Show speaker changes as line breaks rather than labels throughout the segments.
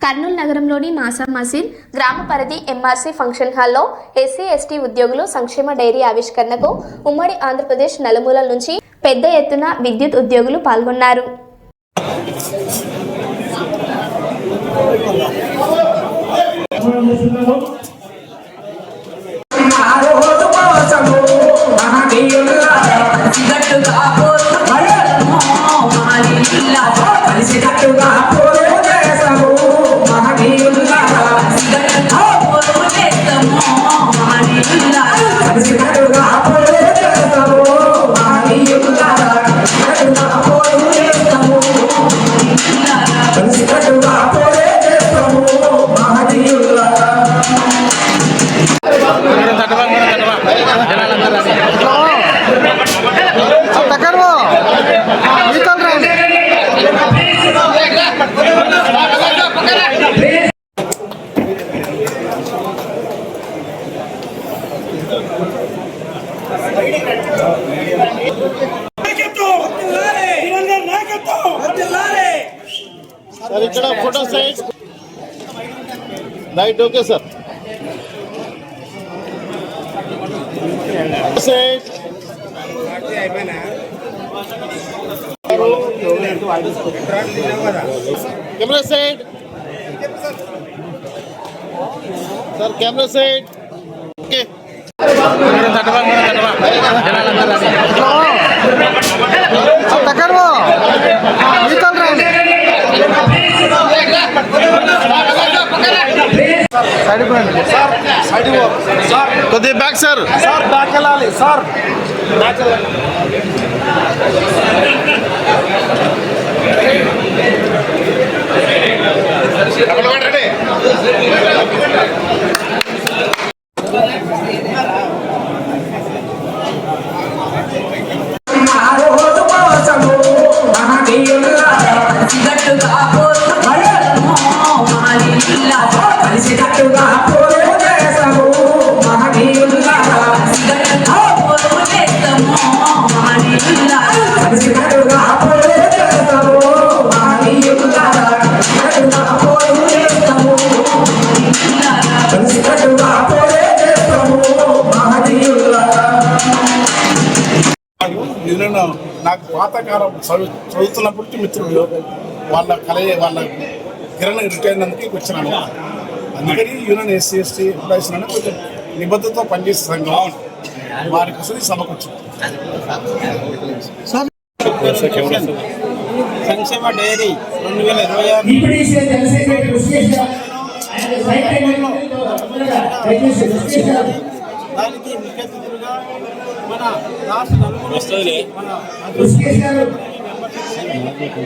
కర్నూలు నగరంలోని మాసా మసీద్ గ్రామ పరిధి ఎంఆర్సీ ఫంక్షన్ హాల్లో ఎస్సీ ఎస్టీ ఉద్యోగులు సంక్షేమ డైరీ ఆవిష్కరణకు ఉమ్మడి ఆంధ్రప్రదేశ్ నలుమూలల నుంచి పెద్ద ఎత్తున విద్యుత్ ఉద్యోగులు పాల్గొన్నారు.
కలిసికట్టుగా
సార్ ఇక్కడ photo size right okay sir size camera
side. Sir camera side. Okay.
కొద్దిగా బ్యాక్ సార్
సార్ బ్యాక్ వెళ్ళాలి సార్.
ఆరోజు మోసము మహనీయుల్లా
కలిసికట్టుగా పోరాడము మాలిల్లా
కలిసికట్టుగా పోరు చేసము
పాతకాలం చదువు చదువుతున్నప్పటికీ మిత్రుడు వాళ్ళ కలయ వాళ్ళ కిరణ్ రిటైర్ అయినందుకు వచ్చినాను. అందుకని యూనియన్ ఎస్సీ ఎస్టీ ఎంప్లాయీస్ కొంచెం నిబద్ధతతో పనిచేసే సంఘం వారికి వస్తుంది సభకు వచ్చింది.
సంక్షేమ డైరీ రెండు వేల ఇరవై ఆరు. దానికి ముఖ్య అతిథులుగా మన రాష్ట్ర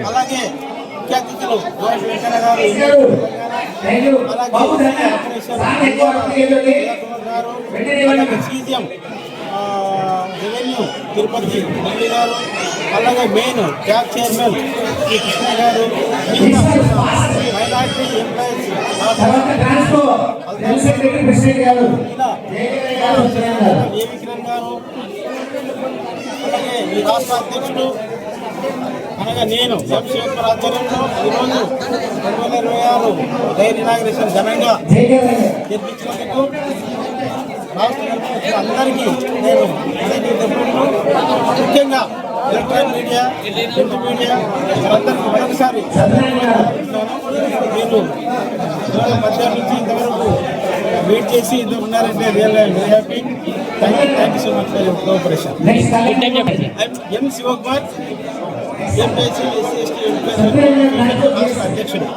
అలాగే ముఖ్య అతిథులు వెంకన్న గారు అలాగే రెవెన్యూ తిరుపతి ఢిల్లీ గారు అలాగే main cab chairman Shri Krishna గారు మైనార్టీ ఎంప్లాయీస్ కిరణ్ గారు. అలాగే ఈ రాష్ట్ర అధ్యక్షుడు అనగా నేను శివకుమార్ ఆధ్వర్యంలో ఈరోజు రెండు వేల ఇరవై ఆరు డైరీ ఇనాగ్రేషన్ ఘనంగా జరిపించినందుకు రాష్ట్ర అందరికీ నేను ముఖ్యంగా ఎలక్ట్రానిక్ మీడియా ప్రింట్ మీడియా అందరికీ మరొకసారి మీరు మధ్యాహ్నం నుంచి ఇంతవరకు వెయిట్ చేసి ఇది ఉన్నారంటే real very happy. Thank you thank you so much for your cooperation M Sivakumar MPSC SC ST అధ్యక్షుడు